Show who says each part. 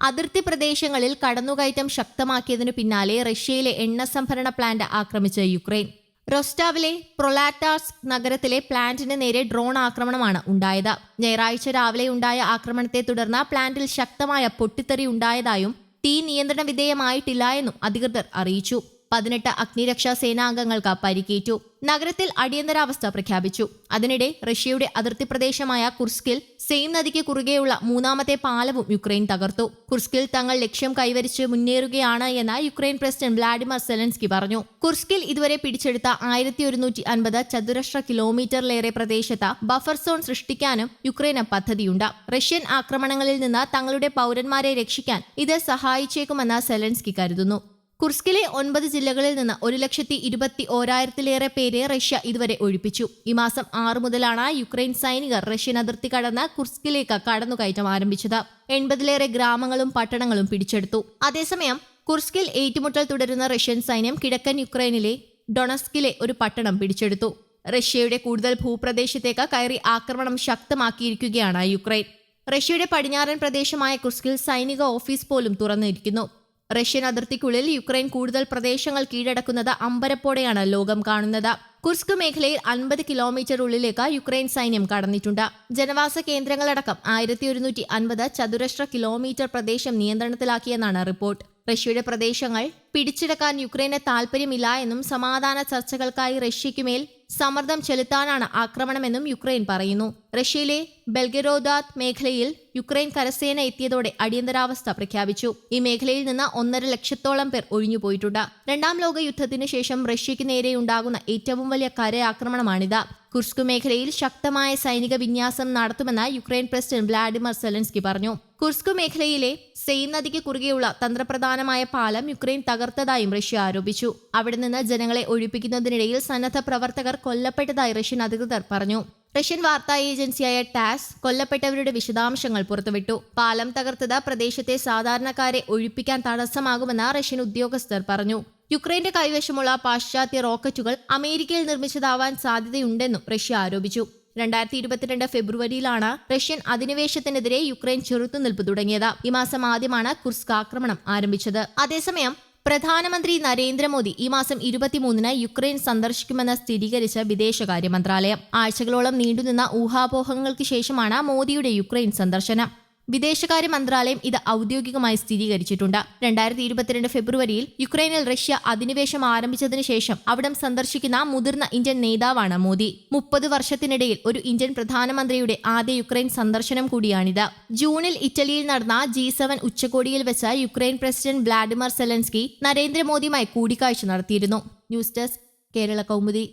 Speaker 1: അതിർത്തി പ്രദേശങ്ങളിൽ കടന്നുകയറ്റം ശക്തമാക്കിയതിനു പിന്നാലെ റഷ്യയിലെ എണ്ണ സംഭരണ പ്ലാന്റ് ആക്രമിച്ച യുക്രൈൻ. റൊസ്റ്റാവിലെ പ്രൊലാറ്റാസ് നഗരത്തിലെ പ്ലാന്റിന് നേരെ ഡ്രോൺ ആക്രമണമാണ് ഉണ്ടായത്. ഞായറാഴ്ച രാവിലെ ഉണ്ടായ ആക്രമണത്തെ തുടർന്ന് പ്ലാന്റിൽ ശക്തമായ പൊട്ടിത്തെറി ഉണ്ടായതായും തീ നിയന്ത്രണ വിധേയമായിട്ടില്ല എന്നും അധികൃതർ അറിയിച്ചു. പതിനെട്ട് അഗ്നിരക്ഷാ സേനാംഗങ്ങൾക്ക് പരിക്കേറ്റു. നഗരത്തിൽ അടിയന്തരാവസ്ഥ പ്രഖ്യാപിച്ചു. അതിനിടെ റഷ്യയുടെ അതിർത്തി പ്രദേശമായ കുർസ്കിൽ സെയിം നദിക്ക് കുറുകെയുള്ള മൂന്നാമത്തെ പാലവും യുക്രൈൻ തകർത്തു. കുർസ്കിൽ തങ്ങൾ ലക്ഷ്യം കൈവരിച്ച് മുന്നേറുകയാണ് എന്ന് യുക്രൈൻ പ്രസിഡന്റ് വ്ളാഡിമർ സെലൻസ്കി പറഞ്ഞു. കുർസ്കിൽ ഇതുവരെ പിടിച്ചെടുത്ത ആയിരത്തി ഒരുന്നൂറ്റി അൻപത് ചതുരശ്ര കിലോമീറ്ററിലേറെ പ്രദേശത്ത് ബഫർ സോൺ സൃഷ്ടിക്കാനും യുക്രൈന് പദ്ധതിയുണ്ട്. റഷ്യൻ ആക്രമണങ്ങളിൽ നിന്ന് തങ്ങളുടെ പൗരന്മാരെ രക്ഷിക്കാൻ ഇത് സഹായിച്ചേക്കുമെന്ന് സെലൻസ്കി കരുതുന്നു. കുർസ്കിലെ ഒൻപത് ജില്ലകളിൽ നിന്ന് ഒരു ലക്ഷത്തി ഇരുപത്തി ഓരായിരത്തിലേറെ പേരെ റഷ്യ ഇതുവരെ ഒഴിപ്പിച്ചു. ഈ മാസം ആറ് മുതലാണ് യുക്രൈൻ സൈനികർ റഷ്യൻ അതിർത്തി കടന്ന് കുർസ്കിലേക്ക് കടന്നുകയറ്റം ആരംഭിച്ചത്. എൺപതിലേറെ ഗ്രാമങ്ങളും പട്ടണങ്ങളും പിടിച്ചെടുത്തു. അതേസമയം കുർസ്കിൽ ഏറ്റുമുട്ടൽ തുടരുന്ന റഷ്യൻ സൈന്യം കിഴക്കൻ യുക്രൈനിലെ ഡൊണസ്കിലെ ഒരു പട്ടണം പിടിച്ചെടുത്തു. റഷ്യയുടെ കൂടുതൽ ഭൂപ്രദേശത്തേക്ക് കയറി ആക്രമണം ശക്തമാക്കിയിരിക്കുകയാണ് യുക്രൈൻ. റഷ്യയുടെ പടിഞ്ഞാറൻ പ്രദേശമായ കുർസ്കിൽ സൈനിക ഓഫീസ് പോലും തുറന്നിരിക്കുന്നു. റഷ്യൻ അതിർത്തിക്കുള്ളിൽ യുക്രൈൻ കൂടുതൽ പ്രദേശങ്ങൾ കീഴടക്കുന്നത് അമ്പരപ്പോടെയാണ് ലോകം കാണുന്നത്. കുർസ്ക് മേഖലയിൽ അൻപത് കിലോമീറ്റർ ഉള്ളിലേക്ക് യുക്രൈൻ സൈന്യം കടന്നിട്ടുണ്ട്. ജനവാസ കേന്ദ്രങ്ങളടക്കം ആയിരത്തി ഒരുന്നൂറ്റി അൻപത് ചതുരശ്ര കിലോമീറ്റർ പ്രദേശം നിയന്ത്രണത്തിലാക്കിയെന്നാണ് റിപ്പോർട്ട്. റഷ്യയുടെ പ്രദേശങ്ങൾ പിടിച്ചെടുക്കാൻ യുക്രൈന് താൽപ്പര്യമില്ല എന്നും സമാധാന ചർച്ചകൾക്കായി റഷ്യയ്ക്കുമേൽ സമ്മർദ്ദം ചെലുത്താനാണ് ആക്രമണമെന്നും യുക്രൈൻ പറയുന്നു. റഷ്യയിലെ ബെൽഗറോദാത് മേഖലയിൽ യുക്രൈൻ കരസേന എത്തിയതോടെ അടിയന്തരാവസ്ഥ പ്രഖ്യാപിച്ചു. ഈ മേഖലയിൽ നിന്ന് ഒന്നര ലക്ഷത്തോളം പേർ ഒഴിഞ്ഞുപോയിട്ടുണ്ട് രണ്ടാം ലോക യുദ്ധത്തിന് ശേഷം റഷ്യയ്ക്ക് നേരെയുണ്ടാകുന്ന ഏറ്റവും വലിയ കരയാക്രമണമാണിത്. കുർസ്കു മേഖലയിൽ ശക്തമായ സൈനിക വിന്യാസം നടത്തുമെന്ന് യുക്രൈൻ പ്രസിഡന്റ് വ്ളാഡിമിർ സെലൻസ്കി പറഞ്ഞു. കുർസ്കു മേഖലയിലെ സെയിം നദിക്ക് കുറുകെയുള്ള തന്ത്രപ്രധാനമായ പാലം യുക്രൈൻ തകർത്തതായും റഷ്യ ആരോപിച്ചു. അവിടെ നിന്ന് ജനങ്ങളെ ഒഴിപ്പിക്കുന്നതിനിടയിൽ സന്നദ്ധ പ്രവർത്തകർ കൊല്ലപ്പെട്ടതായി റഷ്യൻ അധികൃതർ പറഞ്ഞു. റഷ്യൻ വാർത്താ ഏജൻസിയായ ടാസ് കൊല്ലപ്പെട്ടവരുടെ വിശദാംശങ്ങൾ പുറത്തുവിട്ടു. പാലം തകർത്തത് പ്രദേശത്തെ സാധാരണക്കാരെ ഒഴിപ്പിക്കാൻ തടസ്സമാകുമെന്ന് റഷ്യൻ ഉദ്യോഗസ്ഥർ പറഞ്ഞു. യുക്രൈന്റെ കൈവശമുള്ള പാശ്ചാത്യ റോക്കറ്റുകൾ അമേരിക്കയിൽ നിർമ്മിച്ചതാവാൻ സാധ്യതയുണ്ടെന്നും റഷ്യ ആരോപിച്ചു. രണ്ടായിരത്തി ഇരുപത്തിരണ്ട് ഫെബ്രുവരിയിലാണ് റഷ്യൻ അധിനിവേശത്തിനെതിരെ യുക്രൈൻ ചെറുത്തുനിൽപ്പ് തുടങ്ങിയത്. ഈ മാസം ആദ്യമാണ് കുർസ്ക് ആക്രമണം ആരംഭിച്ചത്. അതേസമയം പ്രധാനമന്ത്രി നരേന്ദ്രമോദി ഈ മാസം ഇരുപത്തിമൂന്നിന് യുക്രൈൻ സന്ദർശിക്കുമെന്ന് സ്ഥിരീകരിച്ച വിദേശകാര്യ മന്ത്രാലയം. ആഴ്ചകളോളം നീണ്ടുനിന്ന ഊഹാപോഹങ്ങൾക്ക് ശേഷമാണ് മോദിയുടെ യുക്രൈൻ സന്ദർശനം. വിദേശകാര്യ മന്ത്രാലയം ഇത് ഔദ്യോഗികമായി സ്ഥിരീകരിച്ചിട്ടുണ്ട്. രണ്ടായിരത്തി ഇരുപത്തിരണ്ട് ഫെബ്രുവരിയിൽ യുക്രൈനിൽ റഷ്യ അധിനിവേശം ആരംഭിച്ചതിനു ശേഷം അവിടം സന്ദർശിക്കുന്ന മുതിർന്ന ഇന്ത്യൻ നേതാവാണ് മോദി. മുപ്പത് വർഷത്തിനിടയിൽ ഒരു ഇന്ത്യൻ പ്രധാനമന്ത്രിയുടെ ആദ്യ യുക്രൈൻ സന്ദർശനം കൂടിയാണിത്. ജൂണിൽ ഇറ്റലിയിൽ നടന്ന ജി സെവൻ ഉച്ചകോടിയിൽ വെച്ച് യുക്രൈൻ പ്രസിഡന്റ് വ്ളാഡിമിർ സെലൻസ്കി നരേന്ദ്രമോദിയുമായി കൂടിക്കാഴ്ച നടത്തിയിരുന്നു. News desk Kerala Kaumudi.